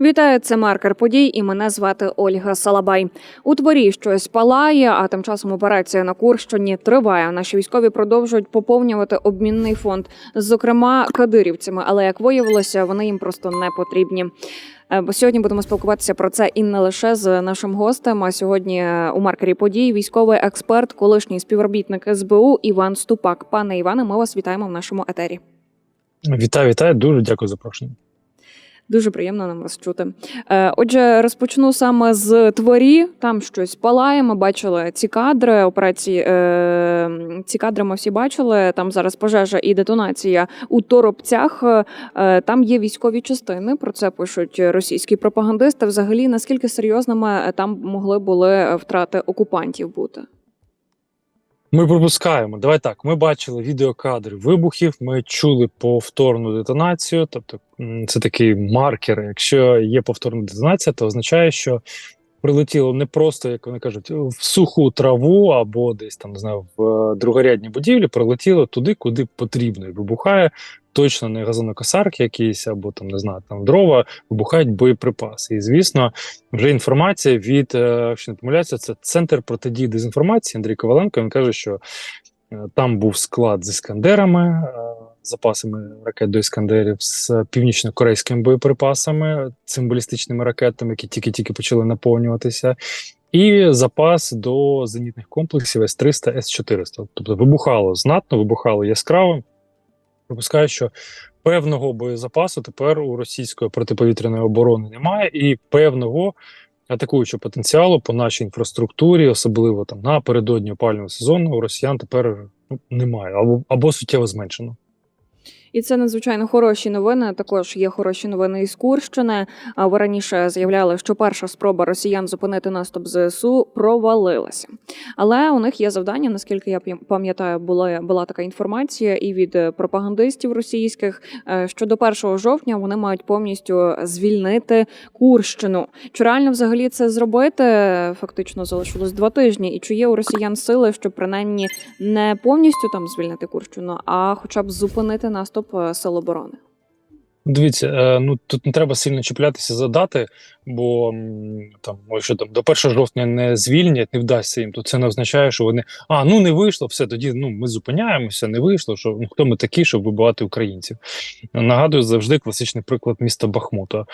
Вітаю, це маркер подій, і мене звати Ольга Салабай. У дворі щось палає, а тим часом операція на Курщині триває. Наші військові продовжують поповнювати обмінний фонд, зокрема кадирівцями. Але як виявилося, вони їм просто не потрібні. Е, сьогодні будемо спілкуватися про це і не лише з нашим гостем. А сьогодні е, у маркері подій військовий експерт, колишній співробітник СБУ Іван Ступак. Пане Іване, ми вас вітаємо в нашому етері. Вітаю, вітаю. Дуже дякую за запрошення. Дуже приємно нам вас чути. Е, Отже, розпочну саме з творі. Там щось палає. Ми бачили ці кадри операції. е, Ці кадри ми всі бачили. Там зараз пожежа і детонація у торопцях. Е, Там є військові частини. Про це пишуть російські пропагандисти. Взагалі, наскільки серйозними там могли були втрати окупантів бути? Ми пропускаємо. Давай так. Ми бачили відеокадри вибухів. Ми чули повторну детонацію. Тобто, це такий маркер. Якщо є повторна детонація, то означає, що прилетіло не просто, як вони кажуть, в суху траву або десь там не знаю, в е, другорядні будівлі. Прилетіло туди, куди потрібно, і вибухає. Точно не газонокосарки якісь, або там не знаю, там дрова, вибухають боєприпаси. І звісно, вже інформація від, е, якщо не помиляюся, це центр протидії дезінформації Андрій Коваленко. Він каже, що е, там був склад з іскандерами, запасами ракет до іскандерів, з північно-корейськими боєприпасами, цим балістичними ракетами, які тільки-тільки почали наповнюватися. І запас до зенітних комплексів С-300, С-400. Тобто вибухало знатно, вибухало яскраво. Припускаю, що певного боєзапасу тепер у російської протиповітряної оборони немає, і певного атакуючого потенціалу по нашій інфраструктурі, особливо там напередодні опалювального сезону, у росіян тепер ну, немає або, або суттєво зменшено. І це надзвичайно хороші новини. Також є хороші новини із Курщини. А Ви раніше заявляли, що перша спроба росіян зупинити наступ ЗСУ провалилася. Але у них є завдання, наскільки я пам- пам'ятаю, була, була така інформація і від е, пропагандистів російських, е, що до 1 жовтня вони мають повністю звільнити Курщину. Чи реально взагалі це зробити? Фактично залишилось два тижні. І чи є у росіян сили, щоб принаймні не повністю там звільнити Курщину, а хоча б зупинити наступ е, сил оборони? Дивіться, е, ну тут не треба сильно чіплятися за дати, бо там, ой, що там до 1 жовтня не звільнять, не вдасться їм, то це не означає, що вони а ну не вийшло, все тоді ну ми зупиняємося, не вийшло. Що ну хто ми такі, щоб вибивати українців? Нагадую завжди класичний приклад міста Бахмута.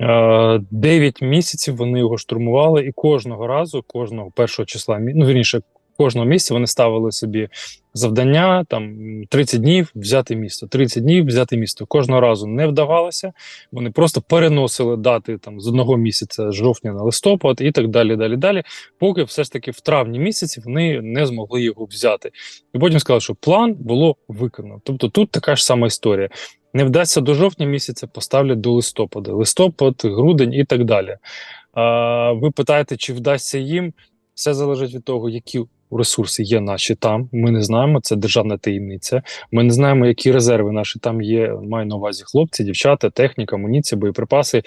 Е, Дев'ять місяців вони його штурмували, і кожного разу, кожного першого числа, ну вірніше, кожного місяця вони ставили собі завдання там м, 30 днів взяти місто, 30 днів взяти місто. Кожного разу не вдавалося. Вони просто переносили дати там з одного місяця з жовтня на листопад і так далі. Далі, далі, поки все ж таки в травні місяці вони не змогли його взяти. І потім сказали, що план було виконано. Тобто тут така ж сама історія. Не вдасться до жовтня місяця, поставлять до листопада, листопад, грудень і так далі. А, ви питаєте, чи вдасться їм? Все залежить від того, які ресурси є наші там. Ми не знаємо, це державна таємниця. Ми не знаємо, які резерви наші там є. Маю на увазі хлопці, дівчата, техніка, амуніція, боєприпаси,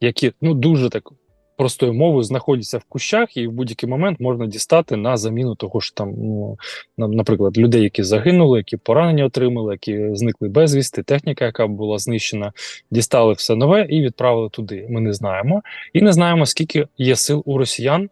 які ну дуже так простою мовою знаходяться в кущах, і в будь-який момент можна дістати на заміну того ж там, ну на- наприклад, людей, які загинули, які поранення отримали, які зникли безвісти, техніка, яка була знищена, дістали все нове і відправили туди. Ми не знаємо, і не знаємо, скільки є сил у росіян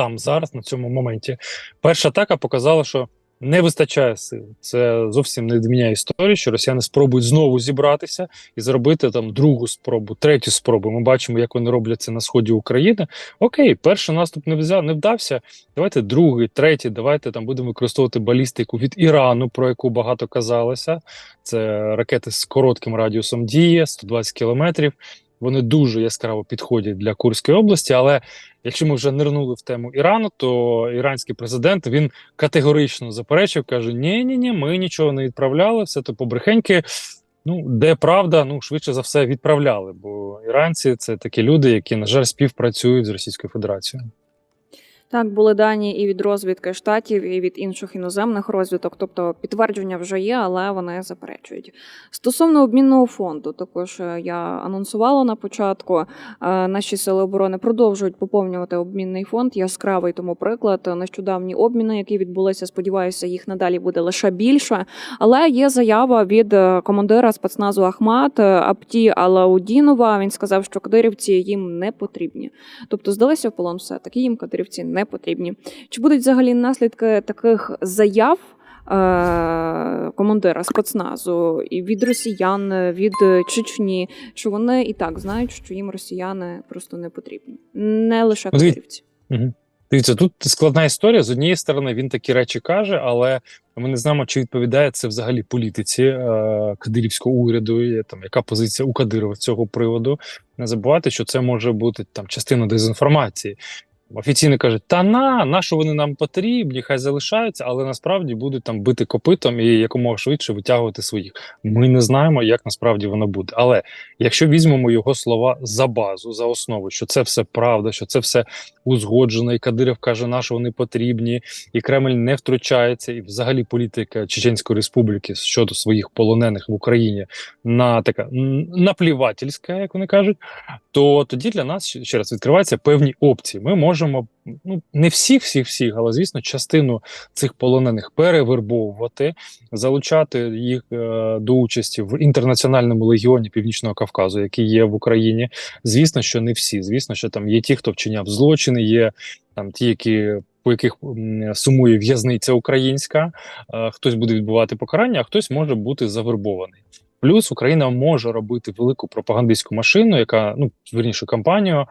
там зараз на цьому моменті. Перша атака показала, що не вистачає сил. Це зовсім не відміняє історію, що росіяни спробують знову зібратися і зробити там другу спробу, третю спробу. Ми бачимо, як вони роблять це на сході України. Окей, перший наступ не взяв, не вдався. Давайте другий, третій. Давайте там будемо використовувати балістику від Ірану, про яку багато казалося. Це ракети з коротким радіусом дії, 120 кілометрів. Вони дуже яскраво підходять для Курської області, але якщо ми вже нирнули в тему Ірану, то іранський президент він категорично заперечив, каже: Ні, ні, ні, ми нічого не відправляли, все то побрехеньки. Ну, де правда, ну швидше за все відправляли, бо іранці це такі люди, які, на жаль, співпрацюють з Російською Федерацією. Так, були дані і від розвідки штатів, і від інших іноземних розвідок. Тобто підтвердження вже є, але вони заперечують. Стосовно обмінного фонду, також е, я анонсувала на початку. е, Наші сили оборони продовжують поповнювати обмінний фонд. Яскравий тому приклад. Нещодавні обміни, які відбулися. Сподіваюся, їх надалі буде лише більше. Але є заява від е, командира спецназу Ахмат Апті Алаудінова. Він сказав, що кадирівці їм не потрібні. Тобто здалися в полон все такі їм кадирівці не потрібні. Чи будуть взагалі наслідки таких заяв? е, Командира спецназу і від росіян, від Чечні, що вони і так знають, що їм росіяни просто не потрібні, не лише Ну, кадирівці. Угу. Дивіться, тут складна історія. З однієї сторони, він такі речі каже, але ми не знаємо, чи відповідає це взагалі політиці е, кадирівського уряду, і, там яка позиція у Кадирова з цього приводу. Не забувайте, що це може бути там частина дезінформації. Офіційно кажуть, та на, на що вони нам потрібні, хай залишаються, але насправді будуть там бити копитом і якомога швидше витягувати своїх. Ми не знаємо, як насправді воно буде. Але якщо візьмемо його слова за базу, за основу, що це все правда, що це все узгоджено, і Кадиров каже, на що вони потрібні, і Кремль не втручається, і взагалі політика Чеченської Республіки щодо своїх полонених в Україні на така наплівательська, як вони кажуть, то тоді для нас ще раз відкриваються певні опції. Ми можемо ну не всіх, всіх, всіх, але звісно, частину цих полонених перевербовувати, залучати їх е, до участі в інтернаціональному легіоні Північного Кавказу, який є в Україні. Звісно, що не всі. Звісно, що там є ті, хто вчиняв злочини, є там ті, які. По яких сумує в'язниця українська, е, хтось буде відбувати покарання, а хтось може бути завербований. Плюс Україна може робити велику пропагандистську машину, яка ну верніше кампанію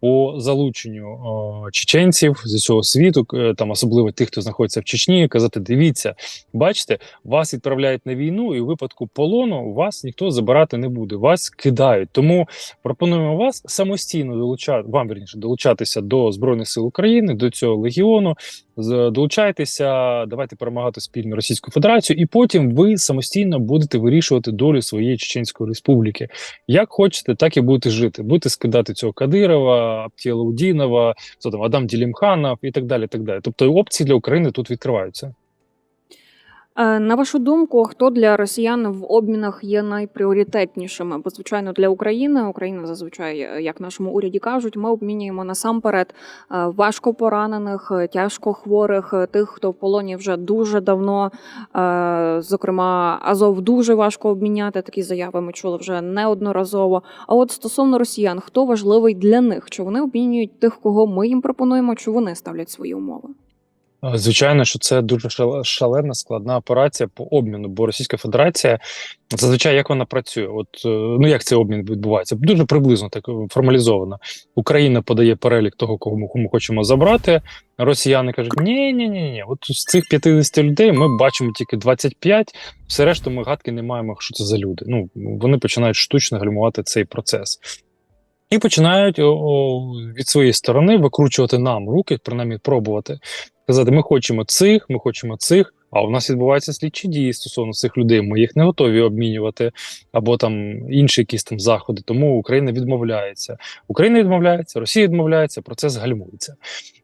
по залученню о, чеченців з усього світу, е, там особливо тих, хто знаходиться в Чечні, казати: дивіться, бачите, вас відправляють на війну, і у випадку полону вас ніхто забирати не буде. Вас кидають. Тому пропонуємо вас самостійно долучати вам верніше долучатися до збройних сил України, до цього легіону. Долучайтеся, давайте перемагати спільно Російську Федерацію, і потім ви самостійно будете вирішувати долю своєї Чеченської республіки. Як хочете, так і будете жити. Будете скидати цього Кадирова, Аптіла Удінова, Адам Ділімханов і так далі. Так далі. Тобто опції для України тут відкриваються. Е, На вашу думку, хто для росіян в обмінах є найпріоритетнішими? Бо звичайно для України Україна зазвичай, е, як нашому уряді кажуть, ми обмінюємо насамперед е, важко поранених, тяжко хворих, тих, хто в полоні вже дуже давно. Зокрема, Азов дуже важко обміняти. Такі заяви ми чули вже неодноразово. А от стосовно росіян, хто важливий для них? Чи вони обмінюють тих, кого ми їм пропонуємо, чи вони ставлять свої умови? Звичайно, що це дуже шал- шалена складна операція по обміну, бо Російська Федерація зазвичай як вона працює? От е, ну як цей обмін відбувається? Дуже приблизно так е, формалізовано. Україна подає перелік того, кого ми, ми хочемо забрати. Росіяни кажуть: ні, ні, ні, ні. От з цих 50 людей ми бачимо тільки 25, все решту ми гадки не маємо, що це за люди. Ну вони починають штучно гальмувати цей процес. І починають від своєї сторони викручувати нам руки, принаймні пробувати казати: ми хочемо цих, ми хочемо цих. А у нас відбуваються слідчі дії стосовно цих людей. Ми їх не готові обмінювати, або там інші якісь там заходи. Тому Україна відмовляється. Україна відмовляється, Росія відмовляється, процес гальмується.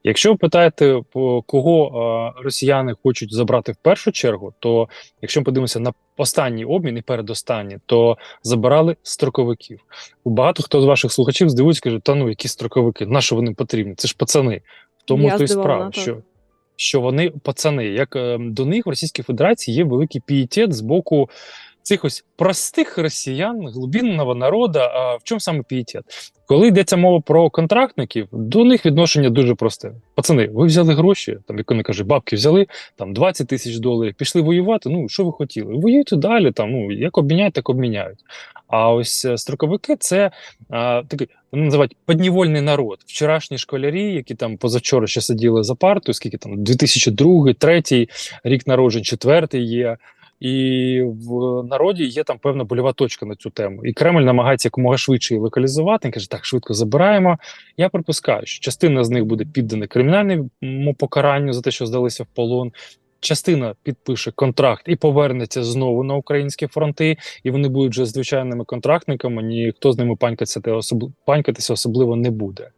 Якщо ви питаєте, по кого росіяни хочуть забрати в першу чергу, то якщо ми подивимося на останній обмін і передостанній, то забирали строковиків. Багато хто з ваших слухачів здивується, кажуть, та ну які строковики, на що вони потрібні? Це ж пацани. В тому Я то й справа, так. що що вони пацани. Як е, до них в Російській Федерації є великий пієтет з боку цих ось простих росіян, глибинного народу. А в чому саме пієтет? Коли йдеться мова про контрактників, до них відношення дуже просте. Пацани, ви взяли гроші, там як вони кажуть, бабки взяли там 20 тисяч доларів, пішли воювати. Ну що ви хотіли? Воюйте далі. Там ну як обміняють, так обміняють. А ось е, строковики це а, такий вони називають піднівольний народ. Вчорашні школярі, які там позавчора ще сиділи за партою, скільки там 2002, 2003 рік народжень, четвертий є. І в народі є там певна больова точка на цю тему. І Кремль намагається якомога швидше її локалізувати. Він каже, так швидко забираємо. Я припускаю, що частина з них буде піддана кримінальному покаранню за те, що здалися в полон. Частина підпише контракт і повернеться знову на українські фронти, і вони будуть вже звичайними контрактниками. Ніхто з ними панькатися, особ... панькатися особливо не буде.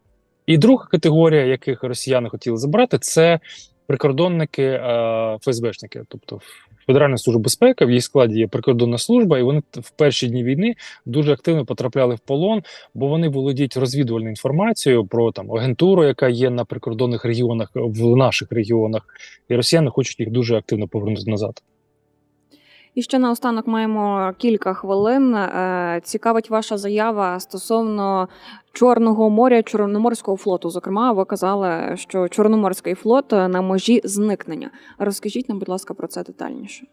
І друга категорія, яких росіяни хотіли забрати, це прикордонники ФСБшники, тобто Федеральна служба безпеки, в її складі є прикордонна служба, і вони в перші дні війни дуже активно потрапляли в полон, бо вони володіють розвідувальною інформацією про там агентуру, яка є на прикордонних регіонах в наших регіонах, і росіяни хочуть їх дуже активно повернути назад. І ще наостанок маємо кілька хвилин. Е, Цікавить ваша заява стосовно Чорного моря, Чорноморського флоту. Зокрема, ви казали, що Чорноморський флот е, на межі зникнення. Розкажіть нам, будь ласка, про це детальніше.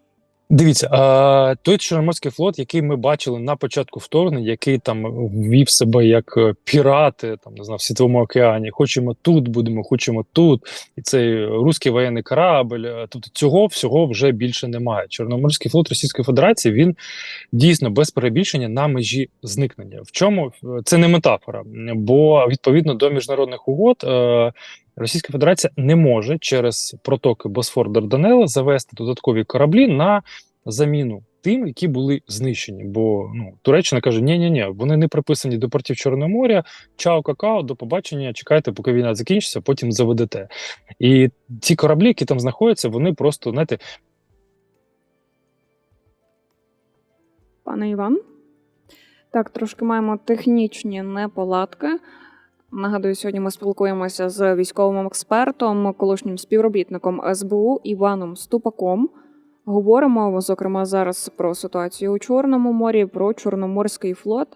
Дивіться, а, той Чорноморський флот, який ми бачили на початку вторгнення, який там вів себе як е, пірати, там не знаю, в світовому океані. Хочемо тут, будемо, хочемо тут. І цей руський воєнний корабль. е, Тобто цього всього вже більше немає. Чорноморський флот Російської Федерації він дійсно без перебільшення на межі зникнення. В чому це не метафора, бо відповідно до міжнародних угод. Е, Російська Федерація не може через протоки Босфор Дарданелла завести додаткові кораблі на заміну тим, які були знищені. Бо ну Туреччина каже: ні ні ні вони не приписані до портів Чорного моря. Чао, какао, до побачення. Чекайте, поки війна закінчиться, потім заведете. І ці кораблі, які там знаходяться, вони просто знаєте, Пане Іван. Так, трошки маємо технічні неполадки. Нагадую, сьогодні ми спілкуємося з військовим експертом, колишнім співробітником СБУ Іваном Ступаком. Говоримо, зокрема, зараз про ситуацію у Чорному морі, про Чорноморський флот.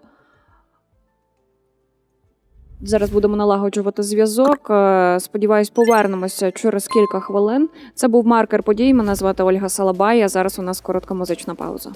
Зараз будемо налагоджувати зв'язок. Е, Сподіваюсь, повернемося через кілька хвилин. Це був маркер подій. Мене звати Ольга Салабай. а Зараз у нас коротка музична пауза.